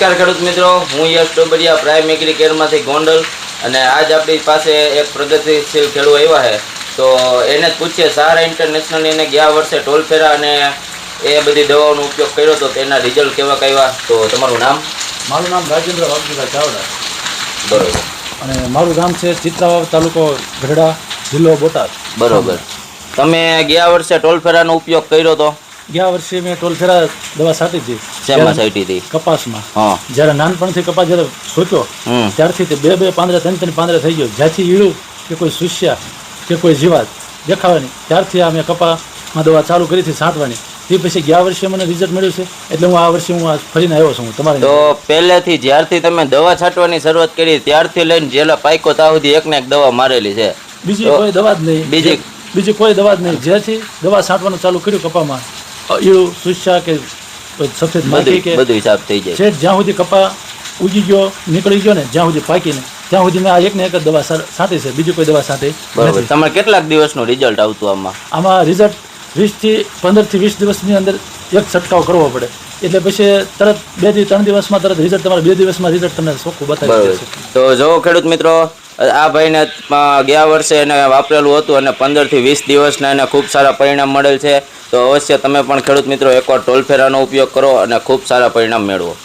નમસ્કાર ખેડૂત મિત્રો હું યશ ડોબરિયા પ્રાઇમ એગ્રી કેરમાંથી ગોંડલ અને આજ આપણી પાસે એક પ્રગતિશીલ ખેડૂત આવ્યા છે. તો એને જ પૂછીએ સહારા ઇન્ટરનેશનલ એને ગયા વર્ષે ટોલફેરા અને એ બધી દવાઓનો ઉપયોગ કર્યો તો તેના રિઝલ્ટ કેવા આવ્યા તો તમારું નામ? મારું નામ રાજેન્દ્ર વાઘજીભાઈ ચાવડા. બરોબર. અને મારું ગામ છે ચિત્રાવાવ તાલુકો ગઢડા જિલ્લો બોટાદ. બરોબર. તમે ગયા વર્ષે ટોલફેરાનો ઉપયોગ કર્યો તો? ગયા વર્ષે મેં ટોલફેરા દવા છાંટી હતી. શેમાં સાઈટી હતી. કપાસમાં. હા. જ્યારે નાનપણથી કપાસ જ્યારે સોચ્યો ત્યારથી તે બે બે પાંદડા ત્રણ ત્રણ પાંદડા થઈ ગયો. જ્યાંથી ઈળું કે કોઈ સુસ્યા કે કોઈ જીવાત દેખાવાની ત્યારથી આ મેં કપામાં દવા ચાલુ કરી હતી છાંટવાની. એ પછી ગયા વર્ષે મને રિઝલ્ટ મળ્યું છે. એટલે હું આ વર્ષે હું ફરીને આવ્યો છું તમારે તો પહેલેથી જ્યારથી તમે દવા છાંટવાની શરૂઆત કરી ત્યારથી લઈને જેલા પાયકો ત્યાં સુધી એક ને એક દવા મારેલી છે. બીજી કોઈ દવા જ નહીં. બીજી- બીજી કોઈ દવા જ નહીં. જ્યાંથી દવા છાંટવાનું ચાલુ કર્યું કપામાં ઈળું સુસ્યા કે સફેદ માખી કે બધું હિસાબ થઈ જાય. છેક જ્યાં સુધી કપા ઉગી ગયો નીકળી ગયો ને જ્યાં સુધી પાકીને ત્યાં સુધી મેં આ એક ને એક જ દવા સાથે છે બીજી કોઈ દવા સાથે બરાબર. તમારે કેટલાક દિવસનું રિઝલ્ટ આવતું આમાં? આમાં રિઝલ્ટ વીસથી પંદરથી વીસ દિવસની અંદર એક છંટકાવ કરવો પડે. એટલે પછી તરત બેથી ત્રણ દિવસમાં તરત રિઝલ્ટ તમારે બે દિવસમાં રિઝલ્ટ તમને ચોખ્ખું બતાવી તો જો ખેડૂત મિત્રો આ ભાઈને ગયા વર્ષે એને વાપરેલું હતું અને પંદરથી વીસ દિવસના એને ખૂબ સારા પરિણામ મળેલ છે. તો અવશ્ય તમે પણ ખેડૂત મિત્રો એકવાર ટોલ ફેરાનો ઉપયોગ કરો અને ખૂબ સારા પરિણામ મેળવો.